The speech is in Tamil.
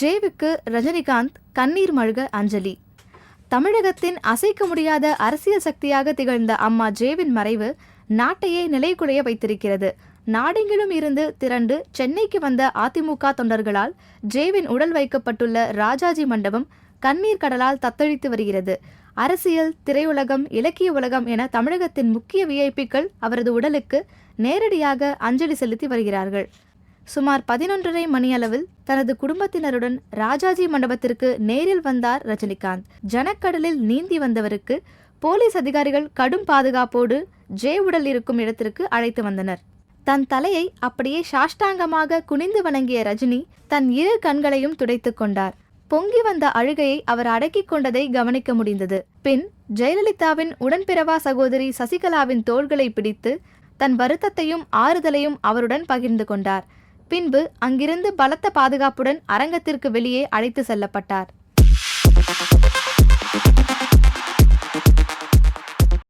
ஜேவுக்கு ரஜினிகாந்த் கண்ணீர் மழ்க அஞ்சலி. தமிழகத்தின் அசைக்க முடியாத அரசியல் சக்தியாக திகழ்ந்த அம்மா ஜேவின் மறைவு நாட்டையே நிலைக்குலைய வைத்திருக்கிறது. நாடெங்கிலும் இருந்து திரண்டு சென்னைக்கு வந்த அதிமுக தொண்டர்களால் ஜேவின் உடல் வைக்கப்பட்டுள்ள ராஜாஜி மண்டபம் கண்ணீர் கடலால் தத்தளித்து வருகிறது. அரசியல் திரையுலகம் இலக்கிய உலகம் என தமிழகத்தின் முக்கிய விஐபிக்கள் அவரது உடலுக்கு நேரடியாக அஞ்சலி செலுத்தி வருகிறார்கள். சுமார் பதினொன்றரை மணியளவில் தனது குடும்பத்தினருடன் ராஜாஜி மண்டபத்திற்கு நேரில் வந்தார் ரஜினிகாந்த். ஜனக்கடலில் நீந்தி வந்தவருக்கு போலீஸ் அதிகாரிகள் கடும் பாதுகாப்போடு ஜே உடல் இருக்கும் இடத்திற்கு அழைத்து வந்தனர். தன் தலையை அப்படியே சாஷ்டாங்கமாக குனிந்து வணங்கிய ரஜினி தன் இரு கண்களையும் துடைத்துக் கொண்டார். பொங்கி வந்த அழுகையை அவர் அடக்கிக் கொண்டதை கவனிக்க முடிந்தது. பின் ஜெயலலிதாவின் உடன்பிறவா சகோதரி சசிகலாவின் தோள்களை பிடித்து தன் வருத்தத்தையும் ஆறுதலையும் அவருடன் பகிர்ந்து கொண்டார். பின்பு அங்கிருந்து பலத்த பாதுகாப்புடன் அரங்கத்திற்கு வெளியே அழைத்து செல்லப்பட்டார்.